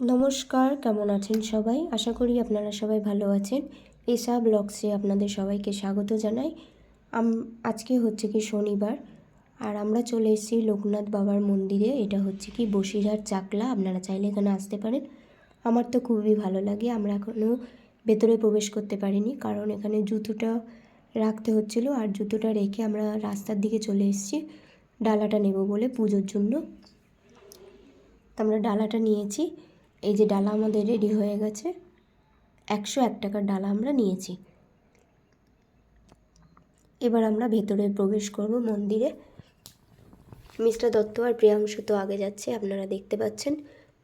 নমস্কার, কেমন আছেন সবাই? আশা করি আপনারা সবাই ভালো আছেন। এসা ব্লগসে আপনাদের সবাইকে স্বাগত জানাই। আজকে হচ্ছে কি শনিবার, আর আমরা চলে এসেছি লোকনাথ বাবার মন্দিরে। এটা হচ্ছে কি বসিরহাট চাকলা, আপনারা চাইলে এখানে আসতে পারেন। আমার তো খুবই ভালো লাগে, আমরা এখনও ভেতরে প্রবেশ করতে পারিনি, কারণ এখানে জুতোটা রাখতে হচ্ছিল, আর জুতোটা রেখে আমরা রাস্তার দিকে চলে এসেছি। ডালাটা নেব বলে পুজোর জন্য। আমরা ডালাটা নিয়েছি। এই যে ডালা আমাদের রেডি হয়ে গেছে। একশো এক টাকার ডালা আমরা নিয়েছি। এবার আমরা ভেতরে প্রবেশ করব মন্দিরে। মিস্টার দত্ত আর প্রিয়াংশু তো আগে যাচ্ছে, আপনারা দেখতে পাচ্ছেন।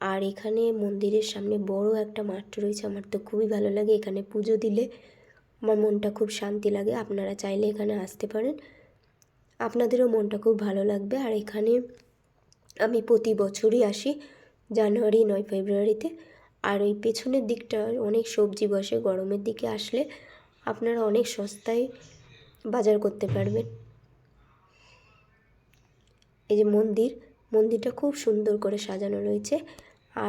আর এখানে মন্দিরের সামনে বড় একটা মাঠ রয়েছে, আমার তো খুবই ভালো লাগে এখানে পুজো দিলে। আমার মনটা খুব শান্তি লাগে, আপনারা চাইলে এখানে আসতে পারেন। আপনাদেরও মনটা খুব ভালো লাগবে। আর এখানে আমি প্রতি বছরই আসি। জানুয়ারি নয় ফেব্রুয়ারিতে। আর ওই পেছনের দিকটা অনেক সবজি বসে, গরমের দিকে আসলে আপনারা অনেক সস্তায় বাজার করতে পারবেন। এই যে মন্দির, মন্দিরটা খুব সুন্দর করে সাজানো রয়েছে।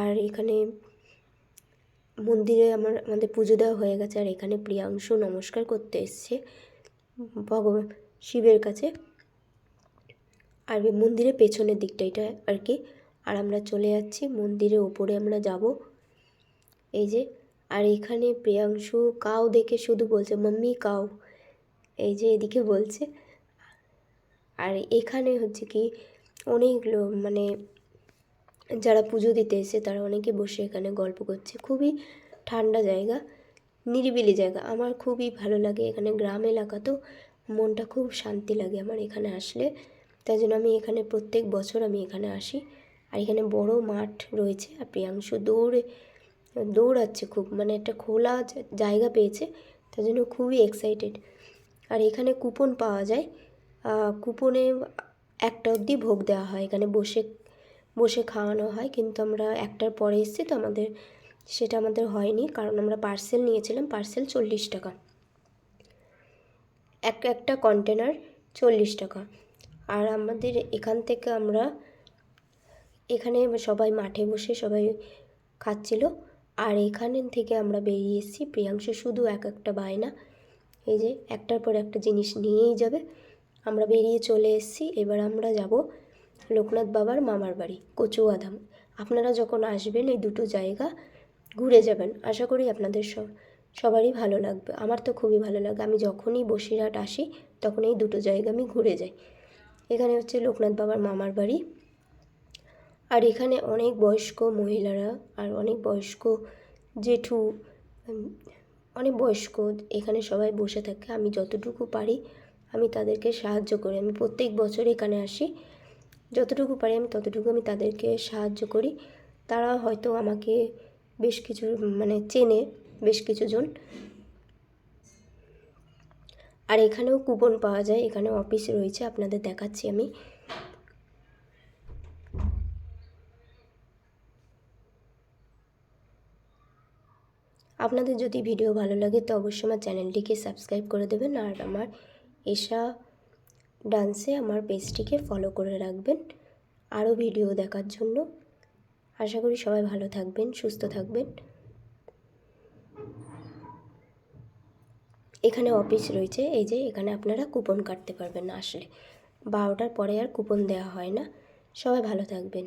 আর এখানে মন্দিরে আমার, আমাদের পুজো দেওয়া হয়ে গেছে। আর এখানে প্রিয়াংশু নমস্কার করতে এসছে। ভগবান শিবের কাছে। আর মন্দিরের পেছনের দিকটা এটা আর কি। আর আমরা চলে যাচ্ছি মন্দিরের ওপরে আমরা যাব। এই যে, আর এখানে প্রিয়াংশু কাউ দেখে শুধু বলছে, মাম্মি কাউ। এই যে এদিকে বলছে। আর এখানে হচ্ছে কি, অনেক লোক মানে যারা পুজো দিতে এসে তারা অনেকে বসে এখানে গল্প করছে। খুবই ঠান্ডা জায়গা, নিরিবিলি জায়গা। আমার খুবই ভালো লাগে এখানে গ্রাম এলাকা তো, মনটা খুব শান্তি লাগে আমার এখানে আসলে। তাই জন্য আমি এখানে প্রত্যেক বছর আমি এখানে আসি। আর এখানে বড় মাঠ রয়েছে আর প্রিয়াংশু দৌড়ে, দৌড়াচ্ছে খুব মানে একটা খোলা জায়গা পেয়েছে, তার জন্য খুবই এক্সাইটেড আর এখানে কুপন পাওয়া যায় কুপনে একটা অবধি ভোগ দেওয়া হয়, এখানে বসে বসে খাওয়ানো হয়, কিন্তু আমরা একটার পরে এসেছি তো আমাদের সেটা আমাদের হয়নি, কারণ আমরা পার্সেল নিয়েছিলাম পার্সেল চল্লিশ টাকা। এক, একটা কন্টেনার চল্লিশ টাকা। আর আমাদের এখান থেকে আমরা এখানে সবাই মাঠে বসে সবাই খাচ্ছিল। আর এখানে থেকে আমরা বেরিয়ে এসেছি। প্রিয়াংশু শুধু এক একটা বায়না। এই যে একটার পর একটা জিনিস নিয়েই যাবে। আমরা বেরিয়ে চলে এসেছি। এবার আমরা যাব লোকনাথ বাবার মামার বাড়ি, কচুয়াধাম। আপনারা যখন আসবেন এই দুটো জায়গা ঘুরে যাবেন। আশা করি আপনাদের সব সবারই ভালো লাগবে। আমার তো খুবই ভালো লাগে। আমি যখনই বসিরহাট আসি, তখন এই দুটো জায়গা আমি ঘুরে যাই। এখানে হচ্ছে লোকনাথ বাবার মামার বাড়ি। আর এখানে অনেক বয়স্ক মহিলারা আর অনেক বয়স্ক জেঠু অনেক বয়স্ক এখানে সবাই বসে থাকে। আমি যতটুকু পারি আমি তাদেরকে সাহায্য করি। আমি প্রত্যেক বছর এখানে আসি। যতটুকু পারি আমি ততটুকু আমি তাদেরকে সাহায্য করি। তারা হয়তো আমাকে বেশ কিছু মানে চেনে বেশ কিছুজন। আর এখানেও কুপন পাওয়া যায়। এখানে অফিস রয়েছে। আপনাদের দেখাচ্ছি আমি। আপনাদের যদি ভিডিও ভালো লাগে তো অবশ্যই আমার চ্যানেলটিকে সাবস্ক্রাইব করে দেবেন আর আমার এশা ডান্সে আমার পেজটিকে ফলো করে রাখবেন আরও ভিডিও দেখার জন্য। আশা করি সবাই ভালো থাকবেন, সুস্থ থাকবেন। এখানে অফিস রয়েছে, এই যে এখানে আপনারা কুপন কাটতে পারবেন আসলে। বারোটার পরে আর কুপন দেওয়া হয় না। সবাই ভালো থাকবেন।